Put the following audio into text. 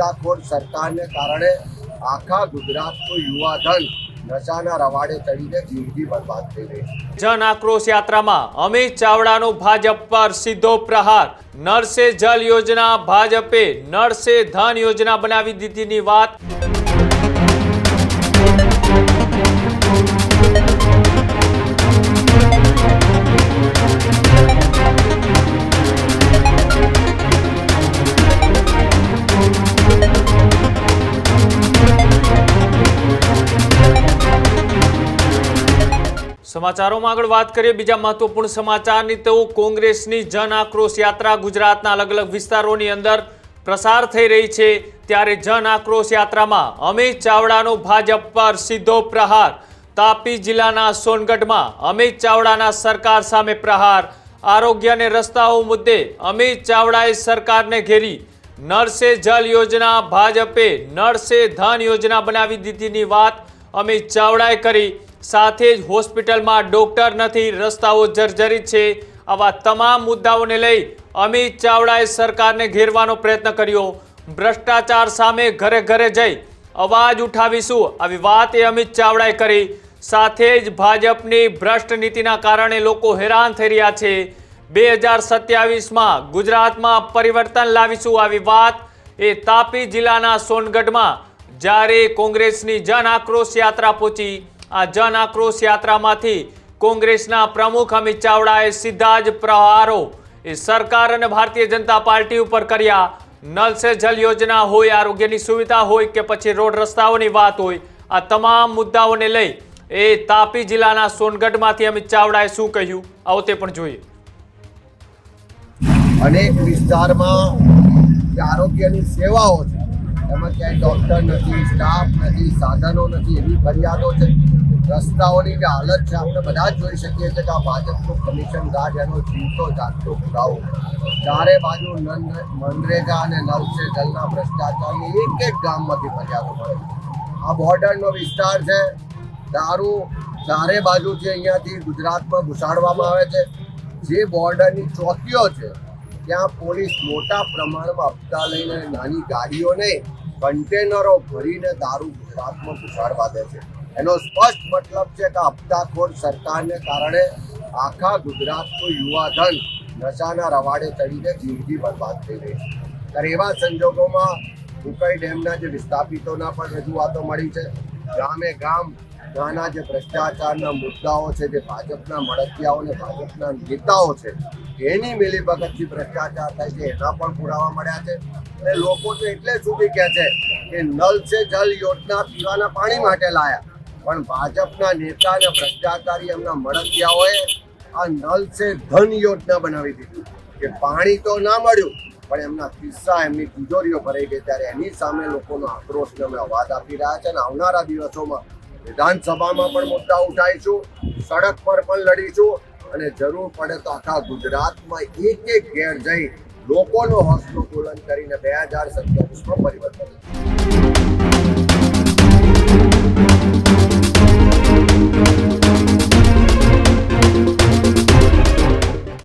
હપ્તાખોર સરકારને કારણે આખા ગુજરાતનું યુવાધન નશાના રવાડે ચડીને જિંદગી બરબાદ થઈ રહી જન આક્રોશ યાત્રામાં અમિત ચાવડાનો ભાજપ પર સીધો પ્રહાર. નરસે જલ યોજના, ભાજપે નરસે ધન યોજના બનાવી દીધીની વાત સમાચારોમાં આગળ વાત કરીએ. બીજા મહત્વપૂર્ણ સમાચારની તો કોંગ્રેસની જન આક્રોશ યાત્રા ગુજરાતના અલગ અલગ વિસ્તારોની અંદર પ્રસાર થઈ રહી છે. ત્યારે જન આક્રોશ યાત્રામાં અમિત ચાવડાનો ભાજપ પર સીધો પ્રહાર. તાપી જિલ્લાના સોનગઢમાં અમિત ચાવડાના સરકાર સામે પ્રહાર. આરોગ્ય અને રસ્તાઓ મુદ્દે અમિત ચાવડાએ સરકારને ઘેરી નરસે જલ યોજના, ભાજપે નરસે ધન યોજના બનાવી દીધીની વાત અમિત ચાવડાએ કરી. સાથે જ હોસ્પિટલમાં ડોક્ટર નથી, રસ્તાઓ જર્જરિત છે. આવા તમામ મુદ્દાઓને લઈ અમિત ચાવડાએ સરકારને ઘેરવાનો પ્રયત્ન કર્યો. ભ્રષ્ટાચાર સામે ઘરે ઘરે જઈ અવાજ ઉઠાવીશું. આવી વાત એ અમિત ચાવડાએ કરી. સાથે જ ભાજપની ભ્રષ્ટ નીતિના કારણે લોકો હેરાન થઈ રહ્યા છે. બે હજાર સત્યાવીસમાં ગુજરાતમાં પરિવર્તન લાવીશું. આવી વાત એ તાપી જિલ્લાના સોનગઢમાં જ્યારે કોંગ્રેસની જન આક્રોશ યાત્રા પહોંચી. આ જન આક્રોશ યાત્રામાંથી કોંગ્રેસના પ્રમુખ અમિત ચાવડાએ સીધા જ પ્રહારો. એ સરકાર અને ભારતીય જનતા પાર્ટી ઉપર કર્યા. નલ સે જલ યોજના હોય, આરોગ્યની સુવિધા હોય કે પછી રોડ રસ્તાઓની વાત હોય, આ તમામ મુદ્દાઓને લઈ એ તાપી જિલ્લાના સોનગઢમાંથી અમિત ચાવડાએ શું કહ્યું? આવો તે પણ જોઈએ. અનેક વિસ્તારમાં આરોગ્યની સેવાઓ છે. એમાં ક્યાંય ડૉક્ટર નથી સ્ટાફ નથી, સાધનો નથી, એવી ફરિયાદો છે. રસ્તાઓની જે હાલત છે, આપણે બધા જ જોઈ શકીએ છીએ કે આ ભાજપનું કમિશન ગાર્ડ એનો જીવતો જાગતો પુરાવો. ચારે બાજુ મનરેગા અને નવસે જલના ભ્રષ્ટાચારની એક એક ગામમાંથી ફરિયાદો મળે આ બોર્ડરનો વિસ્તાર છે, દારૂ ચારે બાજુથી અહીંયાથી ગુજરાતમાં ઘુસાડવામાં આવે છે. જે બોર્ડરની ચોકીઓ છે, ત્યાં પોલીસ મોટા પ્રમાણમાં હપ્તા લઈને નાની ગાડીઓ નહીં કન્ટેનરો ભરીને દારૂ ગુજરાતમાં ઘુસાડવા દે છે. એનો સ્પષ્ટ મતલબ છે કે હપ્તાખોર સરકારને કારણે આખા ગુજરાતનું યુવાધન નશાના રવાડે ચડીને જિંદગી બરબાદ થઈ રહી છે. ત્યારે એવા સંજોગોમાં ઉકાઈ ડેમના જે વિસ્થાપિતોના પણ રજૂઆતો મળી છે. ગામે ગામ નાના જે ભ્રષ્ટાચારના મુદ્દાઓ છે, જે ભાજપના મળતિયાઓ અને ભાજપના નેતાઓ છે, એની મિલીભગતથી ભ્રષ્ટાચાર થાય છે, એના પણ પુરાવા મળ્યા છે. અને લોકો તો એટલે સુધી કહે છે કે નલ છે જલ યોજના પીવાના પાણી માટે લાયા. પણ ભાજપના નેતા અને ભ્રષ્ટાચારી એમના મળતિયાઓએ આ નલ છે ધન યોજના બનાવી દીધી. કે પાણી તો ના મળ્યું, પણ એમના કિસ્સા એમની તિજોરીઓ ભરાઈ ગઈ ત્યારે એની સામે લોકોનો આક્રોશને અમે અવાજ આપી રહ્યા છે અને આવનારા દિવસોમાં વિધાનસભામાં પણ મુદ્દા ઉઠાવીશું, સડક પર પણ લડીશું અને જરૂર પડે તો આખા ગુજરાતમાં એક એક ઘેર જઈ લોકોનો હોસલો બુલંદ કરીને બે હજાર સત્યાવીસમાં પરિવર્તન